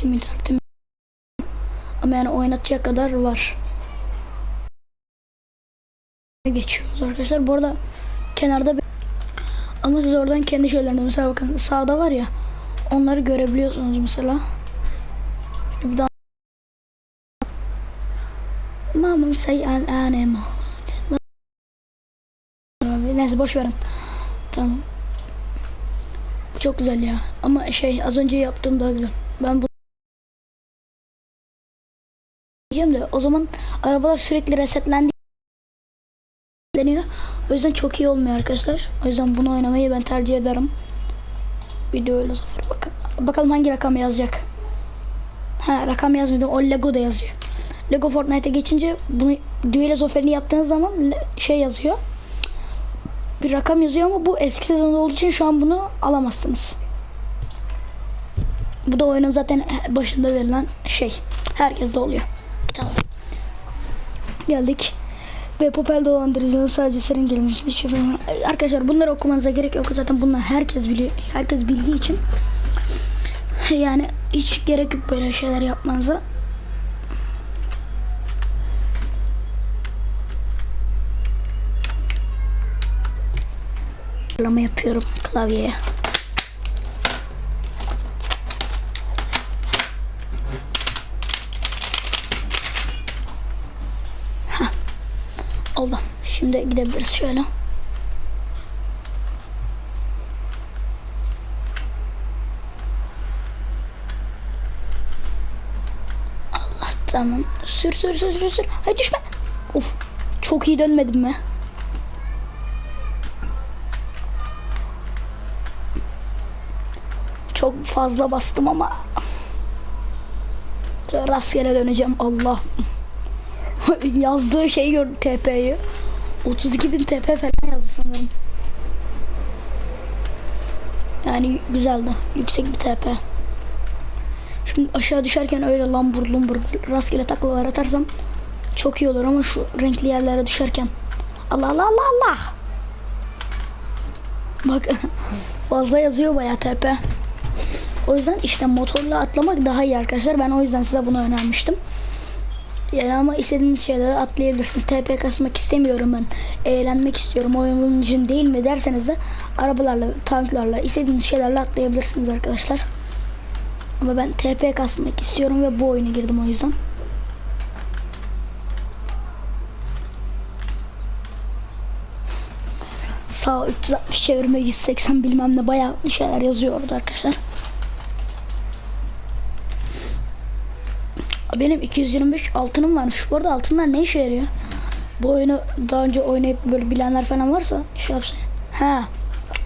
Şimdi internetim ama yani oynatacak kadar var. Geçiyoruz arkadaşlar. Bu arada kenarda bir... ama siz oradan kendi şeylerinde mesela bakın sağda var ya onları görebiliyorsunuz mesela. Bir daha Mamam say an anemo. Neyse boş verin. Tamam. Çok güzel ya. Ama şey az önce yaptığım daha güzel. Ben bu o zaman arabalar sürekli resetlendi deniyor. O yüzden çok iyi olmuyor arkadaşlar. O yüzden bunu oynamayı ben tercih ederim. Video öyle sıfır bakın. Bakalım hangi rakam yazacak. Ha rakam yazmıyor. O Lego da yazıyor. Lego Fortnite'e geçince bunu Duel zaferini yaptığınız zaman şey yazıyor. Bir rakam yazıyor ama bu eski sezonda olduğu için şu an bunu alamazsınız. Bu da oyunun zaten başında verilen şey. Herkeste oluyor. Tamam. Geldik. Ve Popel dolandırıcının sadece senin gelmişsin. Hiç yapamam. Arkadaşlar bunları okumanıza gerek yok. Zaten bunlar herkes biliyor. Herkes bildiği için. Yani hiç gerek yok böyle şeyler yapmanıza. Ayarlama yapıyorum klavyeye. Oldu. Şimdi gidebiliriz şöyle. Allah tamam. Sür sür sür sür sür. Hayır düşme. Of. Çok iyi dönmedim mi? Çok fazla bastım ama rastgele döneceğim Allah. Yazdığı şeyi gördüm TP'yi. 32.000 TP falan yazdı sanırım. Yani güzeldi. Yüksek bir TP. Şimdi aşağı düşerken öyle lambur lumbur rastgele taklalar atarsam çok iyi olur ama şu renkli yerlere düşerken Allah Allah Allah Allah. Bak fazla yazıyor bayağı TP. O yüzden işte motorla atlamak daha iyi arkadaşlar. Ben o yüzden size bunu önermiştim. Yani ama istediğiniz şeyleri atlayabilirsiniz. TP kasmak istemiyorum ben. Eğlenmek istiyorum. Oyunun için değil mi derseniz de arabalarla, tanklarla, istediğiniz şeylerle atlayabilirsiniz arkadaşlar. Ama ben TP kasmak istiyorum ve bu oyuna girdim o yüzden. Sağ 360 çevirme 180 bilmem ne bayağı şeyler yazıyor arkadaşlar. Benim 225 altınım varmış. Bu arada altınlar ne işe yarıyor? Bu oyunu daha önce oynayıp böyle bilenler falan varsa şey yapsın. Ha.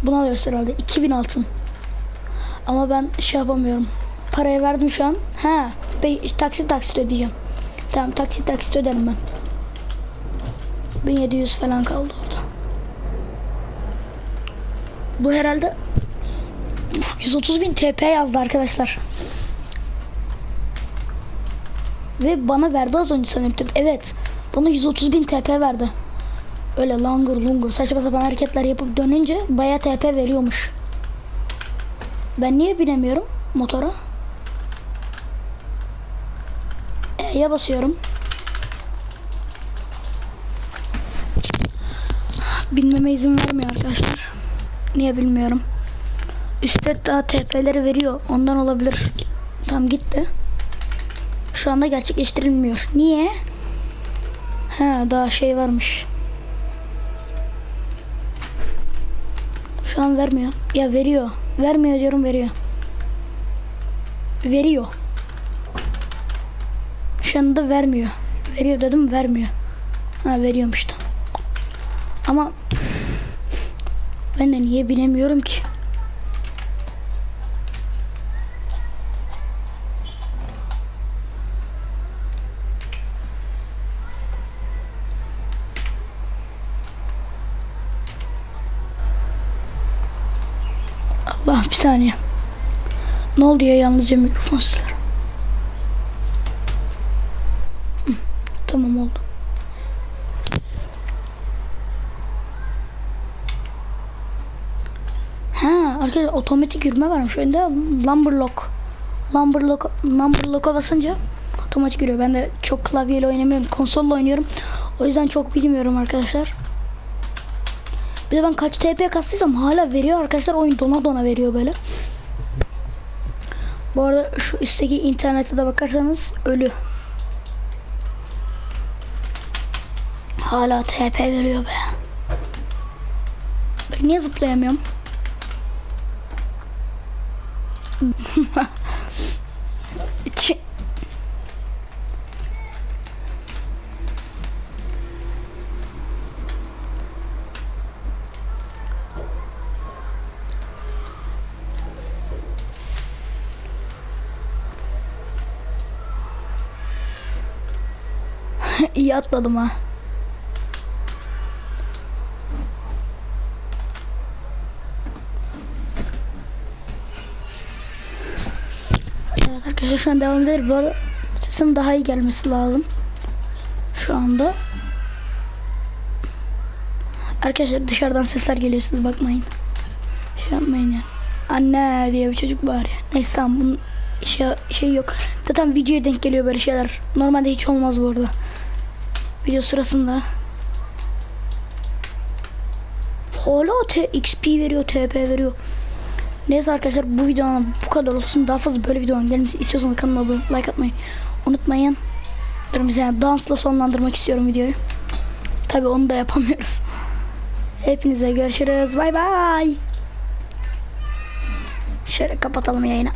Bunu alıyoruz herhalde. 2000 altın. Ama ben şey yapamıyorum. Parayı verdim şu an. Ha. Be taksit taksit ödeyeceğim. Tamam taksit taksit öderim ben. 1700 falan kaldı orada. Bu herhalde 130 bin TP yazdı arkadaşlar. Ve bana verdi az önce sanırım. Evet. Bana 130 bin TP verdi. Öyle langur lungur saçma sapan hareketler yapıp dönünce baya TP veriyormuş. Ben niye binemiyorum motora? E'ye basıyorum. Binmeme izin vermiyor arkadaşlar. Niye bilmiyorum. Üstte daha TP'leri veriyor. Ondan olabilir. Tam gitti. Şu anda gerçekleştirilmiyor. Niye? Ha daha şey varmış. Şu an vermiyor. Ya veriyor. Vermiyor diyorum veriyor. Veriyor. Şu anda vermiyor. Veriyor dedim vermiyor. Ha veriyormuş da. Ama ben de niye bilemiyorum ki? Allah bir saniye. Ne oldu ya yalnızca mikrofon sesleri. Hı, Tamam oldu. Ha arkadaşlar otomatik yürüme varmış. Önde lumber lock. number lock, number lock'a basınca otomatik giriyor. Ben de çok klavyeyle oynamıyorum. Konsolla oynuyorum. O yüzden çok bilmiyorum arkadaşlar. Bir de ben kaç TP kastıysam hala veriyor arkadaşlar. Oyun dona dona veriyor böyle. Bu arada şu üstteki internete de bakarsanız ölü. Hala TP veriyor be. Ben niye zıplayamıyorum? İyi atladım ha. Evet arkadaşlar şu an devam edelim. Bu sesim daha iyi gelmesi lazım. Şu anda. Arkadaşlar dışarıdan sesler geliyor siz bakmayın. Şey yapmayın ya. Anne diye bir çocuk var ya. Neyse tamam bunun şey, şey yok. Zaten videoya denk geliyor böyle şeyler. Normalde hiç olmaz bu arada. Video sırasında. Hala XP veriyor, TP veriyor. Neyse arkadaşlar bu videonun bu kadar olsun. Daha fazla böyle videoların gelmesi istiyorsanız kanalıma abone like atmayı unutmayın. Yani dansla sonlandırmak istiyorum videoyu. Tabi onu da yapamıyoruz. Hepinize görüşürüz. Bay bay. Şöyle kapatalım yayını.